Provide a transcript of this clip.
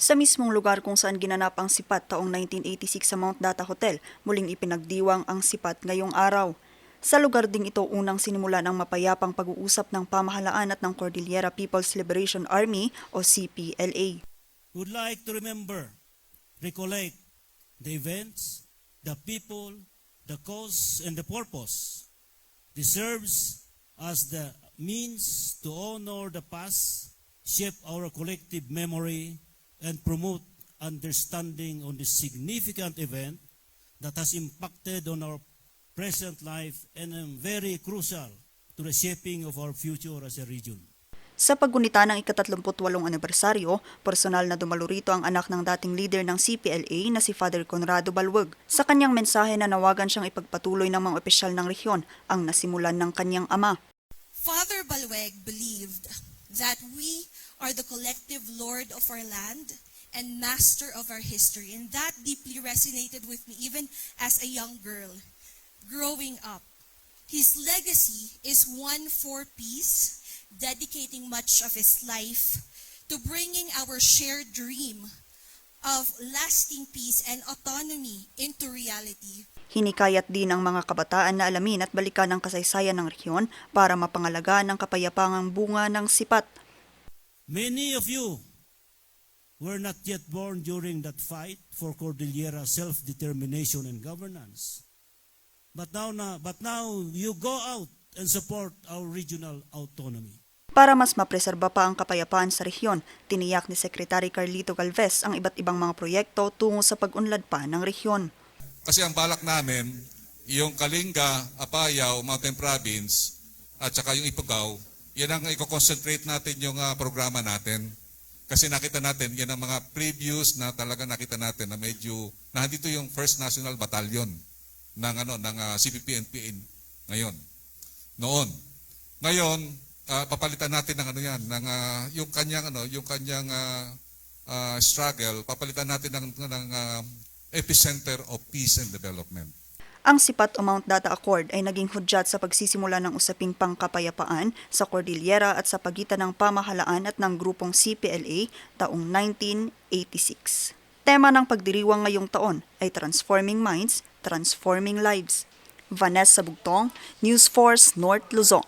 Sa mismong lugar kung saan ginanap ang sipat taong 1986 sa Mount Data Hotel, muling ipinagdiwang ang sipat ngayong araw. Sa lugar ding ito unang sinimula ng mapayapang pag-uusap ng pamahalaan at ng Cordillera People's Liberation Army o CPLA. would like to remember, recollect the events, the people, the cause, and the purpose. This as the means to honor the past, shape our collective memory, and promote understanding on this significant event that has impacted on our present life and very crucial to the shaping of our future as a region. Sa paggunita ng ikatatlumputwalong anibersaryo, personal na dumalo rito ang anak ng dating leader ng CPLA na si Father Conrado Balwag. Sa kanyang mensahe na nawagan siyang ipagpatuloy ng mga opisyal ng rehiyon ang nasimulan ng kanyang ama. Father Balweg believed that we are the collective lord of our land and master of our history. And that deeply resonated with me even as a young girl growing up. His legacy is one for peace, dedicating much of his life to bringing our shared dream of lasting peace and autonomy into reality. Hinikayat din ng mga kabataan na alamin at balikan ang kasaysayan ng rehiyon para mapangalagaan ang kapayapangang bunga ng sipat. Many of you were not yet born during that fight for Cordillera self-determination and governance. But now, na, but now you go out and support our regional autonomy. Para mas mapreserba pa ang kapayapaan sa rehiyon, tiniyak ni Secretary Carlito Galvez ang iba't ibang mga proyekto tungo sa pag-unlad pa ng rehiyon. Kasi ang balak namin, yung Kalinga, Apayao, Mountain Province, at saka yung Ifugao, yan ang i-concentrate natin yung ah, programa natin. Kasi nakita natin, yan ang mga previous na talaga nakita natin na medyo, na dito yung First National Battalion ng, ano, ng ah, CPP-NPA ngayon. Noon. Ngayon, ah, papalitan natin ng ano yan, ng ah, yung kanyang ano, yung kanyang ah, ah, struggle, papalitan natin ng, ng ah, epicenter of peace and development. Ang sipat o Mount Data Accord ay naging hudyat sa pagsisimula ng usaping pangkapayapaan sa Cordillera at sa pagitan ng pamahalaan at ng grupong CPLA taong 1986. Tema ng pagdiriwang ngayong taon ay Transforming Minds, Transforming Lives. Vanessa Bugtong, News Force North Luzon.